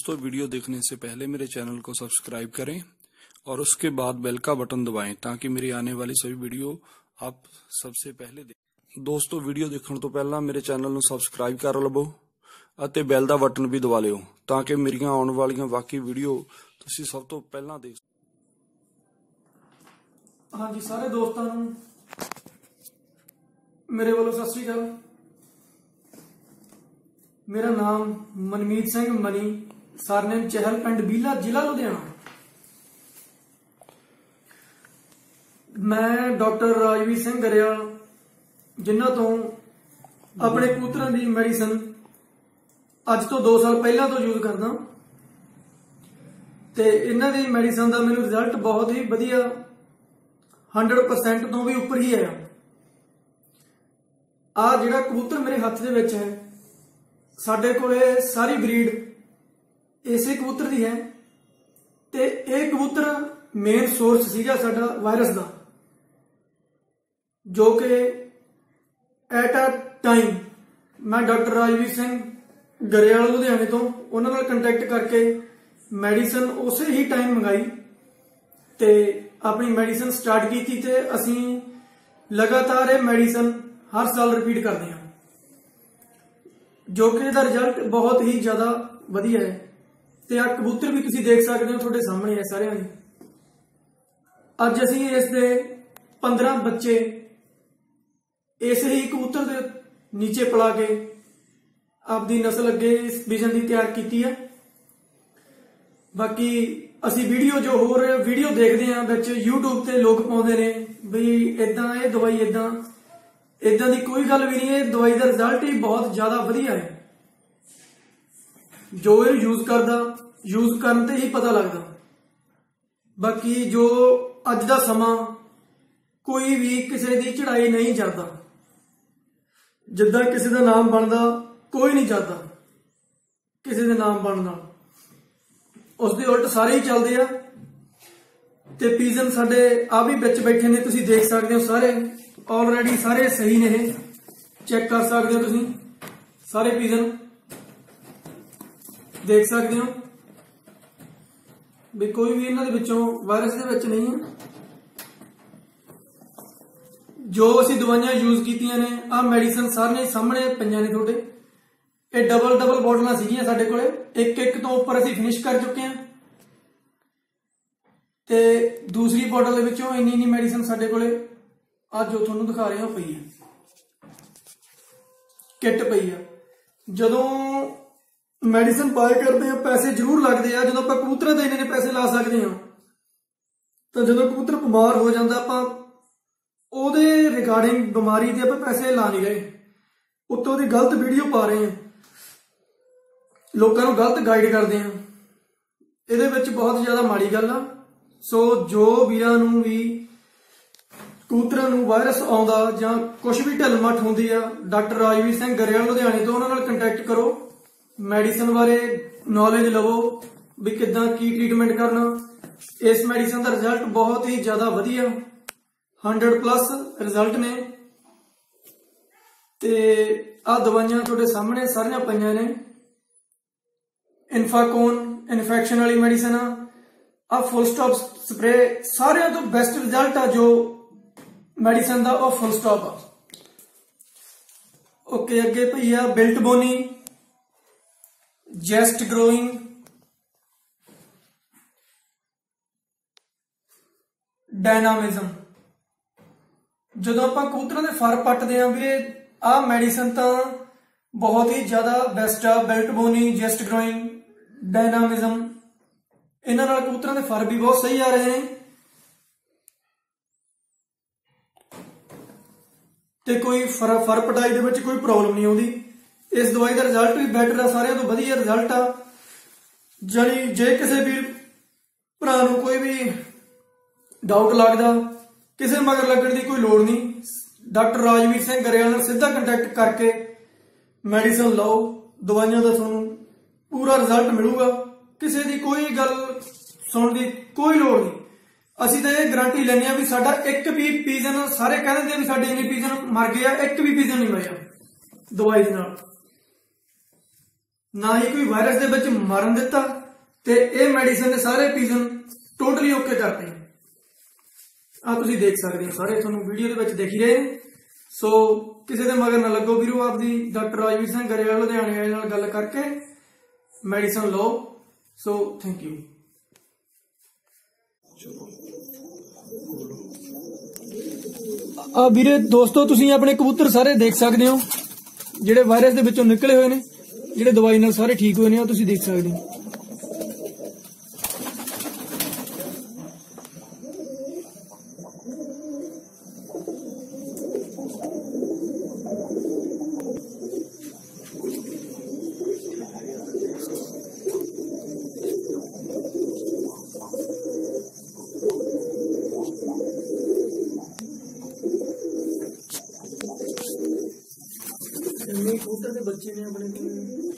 दोस्तों वीडियो देखने से पहले मेरे चैनल को सब्सक्राइब करें और उसके बाद बेल का बटन दबाएं ताकि मेरी आने वाली सभी वीडियो ਆਪ सबसे ਪਹਿਲੇ ਦੇਖ ਦੋਸਤੋ ਵੀਡੀਓ ਦੇਖਣ ਤੋਂ ਪਹਿਲਾਂ ਮੇਰੇ ਚੈਨਲ ਨੂੰ ਸਬਸਕ੍ਰਾਈਬ ਕਰ ਲਵੋ ਅਤੇ ਬੈਲ ਦਾ ਬਟਨ ਵੀ ਦਬਾ ਲਿਓ ਤਾਂ ਕਿ ਮੇਰੀਆਂ ਆਉਣ ਵਾਲੀਆਂ ਬਾਕੀ ਵੀਡੀਓ ਤੁਸੀਂ ਸਭ ਤੋਂ ਪਹਿਲਾਂ ਦੇਖ ਹਾਂਜੀ ਸਾਰੇ ਦੋਸਤਾਂ ਨੂੰ ਮੇਰੇ ਵੱਲੋਂ ਸਤਿ ਸ੍ਰੀ ਅਕਾਲ ਮੇਰਾ ਨਾਮ ਮਨਮੀਤ ਸਿੰਘ ਮਨੀ ਸਰਨੇਮ ਚਹਿਲ ਪਿੰਡ ਬੀਲਾ ਜ਼ਿਲ੍ਹਾ ਲੁਧਿਆਣਾ। ਮੈਂ ਡਾਕਟਰ ਰਾਜਵੀਰ ਸਿੰਘ ਗਰੇਵਾਲ ਜਿਨ੍ਹਾਂ ਤੋਂ ਆਪਣੇ ਕਬੂਤਰਾਂ ਦੀ ਮੈਡੀਸਨ ਅੱਜ ਤੋਂ 2 ਸਾਲ ਪਹਿਲਾਂ ਤੋਂ ਯੂਜ਼ ਕਰਦਾ ਤੇ ਇਹਨਾਂ ਦੀ ਮੈਡੀਸਨ ਦਾ ਮੈਨੂੰ ਰਿਜ਼ਲਟ ਬਹੁਤ ਹੀ ਵਧੀਆ 100% ਤੋਂ ਵੀ ਉੱਪਰ ਹੀ ਆਇਆ। ਆ ਜਿਹੜਾ ਕਬੂਤਰ ਮੇਰੇ ਹੱਥ ਦੇ ਵਿੱਚ ਹੈ, ਸਾਡੇ ਕੋਲੇ ਸਾਰੀ ਬਰੀਡ ਇਸੇ ਕਬੂਤਰ ਦੀ ਹੈ ਤੇ ਇਹ ਕਬੂਤਰ ਮੇਨ ਸੋਰਸ ਸੀਗਾ ਸਾਡਾ ਵਾਇਰਸ ਦਾ, ਜੋ ਕਿ ਐਟ ਅ ਟਾਈਮ ਮੈਂ ਡਾਕਟਰ ਰਾਜਵੀਰ ਸਿੰਘ ਗਰੇਵਾਲ, ਲੁਧਿਆਣੇ ਤੋਂ ਉਹਨਾਂ ਨਾਲ ਕੰਟੈਕਟ ਕਰਕੇ ਮੈਡੀਸਨ ਉਸੇ ਹੀ ਟਾਈਮ ਮੰਗਾਈ ਤੇ ਆਪਣੀ ਮੈਡੀਸਨ ਸਟਾਰਟ ਕੀਤੀ ਤੇ ਅਸੀਂ ਲਗਾਤਾਰ ਇਹ ਮੈਡੀਸਨ ਹਰ ਸਾਲ ਰਿਪੀਟ ਕਰਦੇ ਹਾਂ, ਜੋ ਕਿ ਇਹਦਾ ਰਿਜ਼ਲਟ ਬਹੁਤ ਹੀ ਜ਼ਿਆਦਾ ਵਧੀਆ ਹੈ। ਤੇ ਆ ਕਬੂਤਰ ਵੀ ਤੁਸੀਂ ਦੇਖ ਸਕਦੇ ਹੋ, ਤੁਹਾਡੇ ਸਾਹਮਣੇ ਹੈ ਸਾਰਿਆਂ ਦੇ। ਅੱਜ ਅਸੀਂ ਇਸ ਦੇ 15 ਬੱਚੇ ਇਸ ਹੀ ਕਬੂਤਰ ਦੇ ਨੀਚੇ ਪਲਾ ਕੇ ਆਪਦੀ ਨਸਲ ਅੱਗੇ ਇਸ ਵਿਜ਼ਨ ਦੀ ਤਿਆਰ ਕੀਤੀ ਹੈ। ਬਾਕੀ ਅਸੀਂ ਵੀਡੀਓ ਜੋ ਹੋਰ ਵੀਡੀਓ ਦੇਖਦੇ ਆਂ ਵਿੱਚ YouTube ਤੇ ਲੋਕ ਪਾਉਂਦੇ ਨੇ ਵੀ ਇਦਾਂ ਇਹ ਦਵਾਈ ਇਦਾਂ ਇਦਾਂ ਦੀ ਕੋਈ ਗੱਲ ਵੀ ਨਹੀਂ, ਇਹ ਦਵਾਈ ਦਾ ਰਿਜ਼ਲਟ ਹੀ ਬਹੁਤ ਜ਼ਿਆਦਾ ਵਧੀਆ ਹੈ। ਜੋ ਇਹ ਯੂਜ਼ ਕਰਦਾ ਯੂਜ਼ ਕਰਨ ਤੇ ਹੀ ਪਤਾ ਲੱਗਦਾ। ਬਾਕੀ ਜੋ ਅੱਜ ਦਾ ਸਮਾਂ, ਕੋਈ ਵੀ ਕਿਸੇ ਦੀ ਚੜਾਈ ਨਹੀਂ ਚੜਦਾ ਜਿੱਦਾਂ ਕਿਸੇ ਦਾ ਨਾਮ ਬਣਦਾ, ਕੋਈ ਨਹੀਂ ਚਾਹਦਾ ਕਿਸੇ ਦੇ ਨਾਮ ਬਣਨ ਨਾਲ। ਉਸ ਦੇ ਉਲਟ ਸਾਰੇ ਹੀ ਚੱਲਦੇ ਆ। ਤੇ ਪੀਜ਼ਨ ਸਾਡੇ ਆ ਵੀ ਵਿੱਚ ਬੈਠੇ ਨੇ, ਤੁਸੀਂ ਦੇਖ ਸਕਦੇ ਹੋ ਸਾਰੇ। ਆਲਰੇਡੀ ਸਾਰੇ ਸਹੀ ਨੇ ਇਹ। ਚੈੱਕ ਕਰ ਸਕਦੇ ਹੋ ਤੁਸੀਂ। ਸਾਰੇ ਪੀਜ਼ਨ। ਦੇਖ ਸਕਦੇ ਹੋ ਵੀ ਕੋਈ ਵੀ ਇਹਨਾਂ ਦੇ ਵਿੱਚੋਂ ਵਾਇਰਸ ਦੇ ਵਿੱਚ ਨਹੀਂ ਹੈ। ਜੋ ਅਸੀਂ ਦਵਾਈਆਂ ਯੂਜ਼ ਕੀਤੀਆਂ ਨੇ ਆ ਮੈਡੀਸਨ ਸਾਰੀਆਂ ਸਾਹਮਣੇ ਪਈਆਂ ਨੇ ਤੁਹਾਡੇ। ਇਹ ਡਬਲ ਡਬਲ ਬੋਟਲਾਂ ਸੀਗੀਆਂ ਸਾਡੇ ਕੋਲੇ। ਇੱਕ ਇੱਕ ਤੋਂ ਉੱਪਰ ਅਸੀਂ ਫਿਨਿਸ਼ ਕਰ ਚੁੱਕੇ ਹਾਂ। ਤੇ ਦੂਸਰੀ ਬੋਟਲ ਦੇ ਵਿੱਚੋਂ ਇੰਨੀ ਇੰਨੀ ਮੈਡੀਸਨ ਸਾਡੇ ਕੋਲੇ ਅੱਜ ਜੋ ਤੁਹਾਨੂੰ ਦਿਖਾ ਰਹੇ ਹਾਂ ਪਈ ਹੈ। ਕਿੱਟ ਪਈ ਆ। ਜਦੋਂ ਮੈਡੀਸਨ ਬਾਏ ਕਰਦੇ ਆ ਪੈਸੇ ਜ਼ਰੂਰ ਲੱਗਦੇ ਆ। ਜਦੋਂ ਆਪਾਂ ਕਬੂਤਰਾਂ ਤੇ ਇੰਨੇ ਨੇ ਪੈਸੇ ਲਾ ਸਕਦੇ ਹਾਂ, ਤਾਂ ਜਦੋਂ ਕਬੂਤਰ ਬਿਮਾਰ ਹੋ ਜਾਂਦਾ, ਆਪਾਂ ਉਹਦੇ ਰਿਗਾਰਡਿੰਗ ਬਿਮਾਰੀ ਦੇ ਆਪਾਂ ਪੈਸੇ ਲਾ ਨਹੀਂ ਰਹੇ। ਉੱਤੋਂ ਦੀ ਗਲਤ ਵੀਡੀਓ ਪਾ ਰਹੇ ਹਾਂ। ਲੋਕਾਂ ਨੂੰ ਗਲਤ ਗਾਈਡ ਕਰਦੇ ਆ ਇਹਦੇ ਵਿੱਚ ਬਹੁਤ ਜ਼ਿਆਦਾ ਮਾੜੀ ਗੱਲ ਆ। ਸੋ ਜੋ ਵੀਰਾਂ ਨੂੰ ਵੀ ਕਬੂਤਰਾਂ ਨੂੰ ਵਾਇਰਸ ਆਉਂਦਾ ਜਾਂ ਕੁਝ ਵੀ ਢਿੱਲ-ਮੱਠ ਹੁੰਦੀ ਆ, ਡਾਕਟਰ ਰਾਜਵੀਰ ਸਿੰਘ ਗਰੇਵਾਲ, ਲੁਧਿਆਣੇ ਤੋਂ, ਉਹਨਾਂ ਨਾਲ ਕੰਟੈਕਟ ਕਰੋ। ਮੈਡੀਸਨ ਬਾਰੇ ਨੌਲੇਜ ਲਵੋ ਵੀ ਕਿੱਦਾਂ ਕੀ ਟ੍ਰੀਟਮੈਂਟ ਕਰਨਾ। ਇਸ ਮੈਡੀਸਨ ਦਾ ਰਿਜ਼ਲਟ ਬਹੁਤ ਹੀ ਜ਼ਿਆਦਾ ਵਧੀਆ 100 ਪਲੱਸ ਰਿਜ਼ਲਟ ਨੇ। ਤੇ ਆ ਦਵਾਈਆਂ ਤੁਹਾਡੇ ਸਾਹਮਣੇ ਸਾਰੀਆਂ ਪਈਆਂ ਨੇ। ਇਨਫਾਕੋਨ ਇਨਫੈਕਸ਼ਨ ਵਾਲੀ ਮੈਡੀਸਨ ਆ। ਆ ਫੁੱਲ ਸਟਾਪ ਸਪਰੇ ਸਾਰਿਆਂ ਤੋਂ ਬੈਸਟ ਰਿਜ਼ਲਟ ਆ ਜੋ ਮੈਡੀਸਨ ਦਾ, ਉਹ ਫੁੱਲ ਸਟਾਪ ਆ। ਓਕੇ ਅੱਗੇ ਭਈ ਆ ਬਿਲਟ ਬੋਨੀ। ਜੈਸਟ ਗਰੋਇੰਗ। ਡਾਇਨਾਮਿਜ਼ਮ। ਜਦੋਂ ਆਪਾਂ ਕਬੂਤਰਾਂ ਦੇ ਫਰ ਪੱਟਦੇ ਆਂ ਵੀਰੇ, ਆਹ ਮੈਡੀਸਨ ਤਾਂ ਬਹੁਤ ਹੀ ਜ਼ਿਆਦਾ ਬੈਸਟ ਆ ਬੈਲਟ ਬੋਨੀ ਜੈਸਟ ਗਰੋਇੰਗ ਡਾਇਨਾਮਿਜ਼ਮ। ਇਹਨਾਂ ਨਾਲ ਕਬੂਤਰਾਂ ਦੇ ਫਰ ਵੀ ਬਹੁਤ ਸਹੀ ਆ ਰਹੇ ਨੇ। ਤੇ ਕੋਈ ਫਰ ਫਰ ਪਟਾਈ ਦੇ ਵਿੱਚ ਕੋਈ ਪ੍ਰੋਬਲਮ ਨਹੀਂ ਆਉਂਦੀ। ਇਸ ਦਵਾਈ ਦਾ ਰਿਜ਼ਲਟ ਵੀ ਬੈਟਰ ਆ, ਸਾਰਿਆਂ ਤੋਂ ਵਧੀਆ ਰਿਜ਼ਲਟ ਆ। ਜਾਨੀ ਜੇ ਕਿਸੇ ਵੀ ਭਰਾ ਨੂੰ ਕੋਈ ਵੀ ਡਾਊਟ ਲੱਗਦਾ, ਕਿਸੇ ਮਗਰ ਲੱਗਣ ਦੀ ਕੋਈ ਲੋੜ ਨਹੀਂ, ਡਾਕਟਰ ਰਾਜਵੀਰ ਸਿੰਘ ਗਰੇਵਾਲ ਨਾਲ ਸਿੱਧਾ ਕੰਟੈਕਟ ਕਰਕੇ ਮੈਡੀਸਨ ਲਓ, ਦਵਾਈਆਂ ਦਾ ਤੁਹਾਨੂੰ ਪੂਰਾ ਰਿਜ਼ਲਟ ਮਿਲੂਗਾ। ਕਿਸੇ ਦੀ ਕੋਈ ਗੱਲ ਸੁਣਨ ਦੀ ਕੋਈ ਲੋੜ ਨਹੀਂ। ਅਸੀਂ ਤਾਂ ਇਹ ਗਾਰੰਟੀ ਲੈਂਦੇ ਆ ਵੀ ਸਾਡਾ ਇੱਕ ਵੀ ਪੀਜ਼ਨ, ਸਾਰੇ ਕਹਿੰਦੇ ਵੀ ਸਾਡੇ ਇੰਨੇ ਪੀਜ਼ਨ ਮਰ ਗਏ ਆ, ਇੱਕ ਵੀ ਪੀਜ਼ਨ ਨਹੀਂ ਮਰਿਆ ਦਵਾਈ ਦੇ ਨਾਲ। ਨਾ ਹੀ ਕੋਈ ਵਾਇਰਸ ਦੇ ਵਿੱਚ ਮਰਨ ਦਿੱਤਾ ਤੇ ਇਹ ਮੈਡੀਸਨ ਨੇ ਸਾਰੇ ਪੀਜ਼ਨ ਟੋਟਲੀ ਓਕੇ ਕਰਤੇ ਆ ਤੁਸੀਂ ਦੇਖ ਸਕਦੇ ਹੋ, ਸਾਰੇ ਤੁਹਾਨੂੰ ਵੀਡੀਓ ਦੇ ਵਿੱਚ ਦੇਖ ਹੀ ਰਹੇ ਨੇ। ਸੋ ਕਿਸੇ ਦੇ ਮਗਰ ਨਾ ਲੱਗੋ ਵੀਰੋ ਆਪਦੀ, ਡਾਕਟਰ ਰਾਜਵੀਰ ਸਿੰਘ ਗਰੇਵਾਲ, ਲੁਧਿਆਣੇ ਵਾਲੇ ਨਾਲ ਗੱਲ ਕਰਕੇ ਮੈਡੀਸਨ ਲਓ। ਸੋ ਥੈਂਕ ਯੂ ਆ ਵੀਰੇ, ਦੋਸਤੋ, ਤੁਸੀਂ ਆਪਣੇ ਕਬੂਤਰ ਸਾਰੇ ਦੇਖ ਸਕਦੇ ਹੋ, ਜਿਹੜੇ ਵਾਇਰਸ ਦੇ ਵਿੱਚੋਂ ਨਿਕਲੇ ਹੋਏ ਨੇ। ਜਿਹੜੇ ਦਵਾਈ ਨਾਲ ਸਾਰੇ ਠੀਕ ਹੋਏ ਨੇ ਉਹ ਤੁਸੀਂ ਦੇਖ ਸਕਦੇ ਹੋ। ਇੰਨੇ ਕਬੂਤਰ ਦੇ ਬੱਚੇ ਨੇ ਆਪਣੇ ਕੋਲ